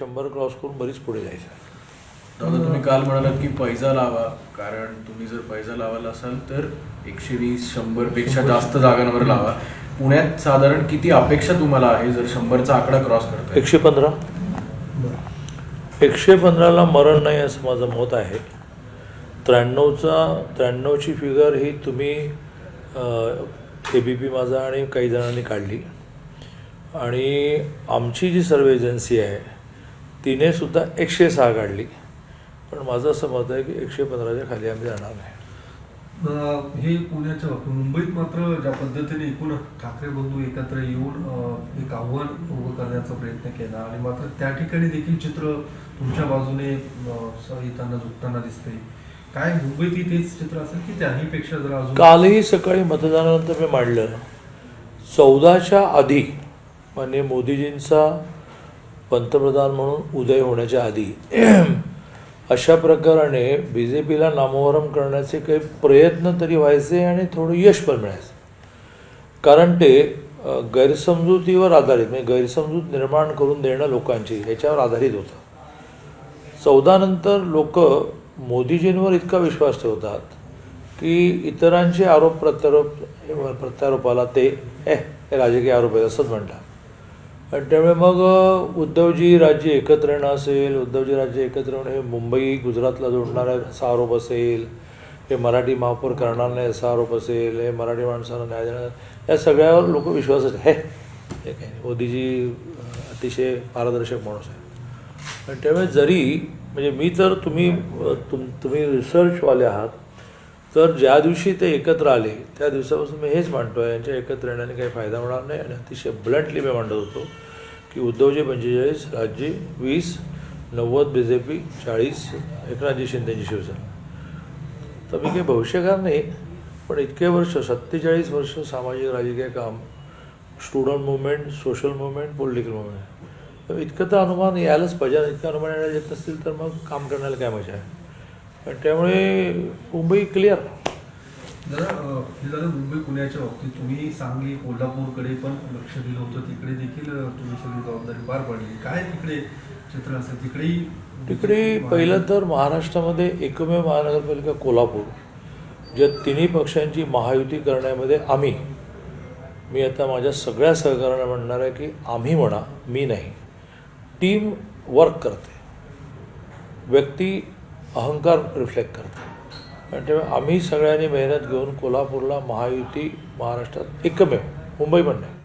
शंभर क्रॉस करून बरीच पुढे जायचं. दादा तुम्ही काल म्हणालात की पैजा लावा. कारण तुम्ही जर पैजा लावायला असाल तर एकशे वीस शंभरपेक्षा जास्त जागांवर लावा. पुण्यात साधारण किती अपेक्षा तुम्हाला आहे जर शंभरचा आकडा क्रॉस करताय? एकशे पंधरा. एकशे पंधराला मरण नाही असं माझं मत आहे. त्र्याण्णवचा त्र्याण्णवची फिगर ही तुम्ही ए बी पी माझा आणि काही जणांनी काढली. आणि आमची जी सर्वे एजन्सी आहे तिने सुद्धा एकशे सहा काढली. पण माझं असं मत आहे की एकशे पंधराच्या खाली आम्ही जाणार नाही. हे पुण्याच्या बाबतीत मुंबईत मात्र ज्या पद्धतीने एकूण ठाकरे बंधू एकत्र येऊन एक आव्हान उभं करण्याचा प्रयत्न केला आणि मात्र त्या ठिकाणी देखील चित्र तुमच्या बाजूने येताना झुकताना दिसते काय मुंबईतही तेच चित्र असेल की त्याही पेक्षा जरा अजून कालही सकाळी मतदानानंतर मी मांडलं. चौदाच्या आधी म्हणजे मोदीजींचा पंतप्रधान म्हणून उदय होण्याच्या आधी अशा प्रकाराने बी जे पीला नामोहरम करण्याचे काही प्रयत्न तरी व्हायचे आणि थोडं यश पण मिळायचं. कारण ते गैरसमजुतीवर आधारित म्हणजे गैरसमजूत निर्माण करून देणं लोकांची ह्याच्यावर आधारित होतं. चौदानंतर लोक मोदीजींवर इतका विश्वास ठेवतात की इतरांचे आरोप प्रत्यारोप प्रत्यारोपाला ते ए हे राजकीय आरोप आहेत असंच म्हणतात. आणि त्यामुळे मग उद्धवजी राज्य एकत्र येणं असेल उद्धवजी राज्य एकत्र येणं हे मुंबई गुजरातला जोडणारा असा आरोप असेल हे मराठी महापौर करणार नाही असा आरोप असेल हे मराठी माणसांना न्याय देणार या सगळ्यावर लोक विश्वासच आहे हे काही मोदीजी अतिशय पारदर्शक माणूस आहे. आणि त्यामुळे जरी म्हणजे मी तर तुम्ही तुम तुम्ही रिसर्चवाले आहात तर ज्या दिवशी ते एकत्र आले त्या दिवसापासून मी हेच मांडतो आहे यांच्या एकत्र येण्याने काही फायदा होणार नाही आणि अतिशय ब्लंटली मी मांडत होतो की उद्धवजी पंचेचाळीस राज्य वीस नव्वद बी जे पी चाळीस एकनाथजी शिंदेची शिवसेना. तर मी काही भविष्यकार नाही पण इतके वर्ष सत्तेचाळीस वर्ष सामाजिक राजकीय काम student movement social movement political movement. तर इतकं तर अनुमान यायलाच पाहिजे इतकं अनुमान यायला येत नसतील तर मग काम करण्याला काय मजा आहे? त्यामुळे मुंबई क्लिअर झालं मुंबई पुण्याच्या बाबतीत. तुम्ही सांगली कोल्हापूरकडे पण लक्ष दिलं होतं. तिकडे देखील तुम्ही सगळी जबाबदारी पार पाडली. काय तिकडे चित्र असेल? तिकडेही तिकडे पहिलं तर महाराष्ट्रामध्ये एकमेव महानगरपालिका कोल्हापूर ज्या तिन्ही पक्षांची महायुती करण्यामध्ये आम्ही. मी आता माझ्या सगळ्या सहकार्यांना म्हणणार आहे की आम्ही म्हणा मी नाही. टीम वर्क करते. व्यक्ती अहंकार रिफ्लेक्ट करतो आणि त्यामुळे आम्ही सगळ्यांनी मेहनत घेऊन कोल्हापूरला महायुती महाराष्ट्रात एकमेव मुंबई पण नाही